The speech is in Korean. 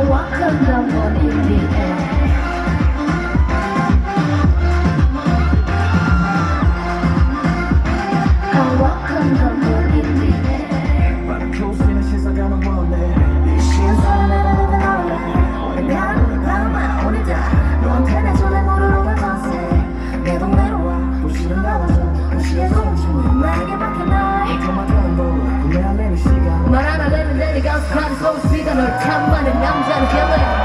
Hawakan mo ang ibig 내가 사는 소시가 널 탐하는 남자를 향해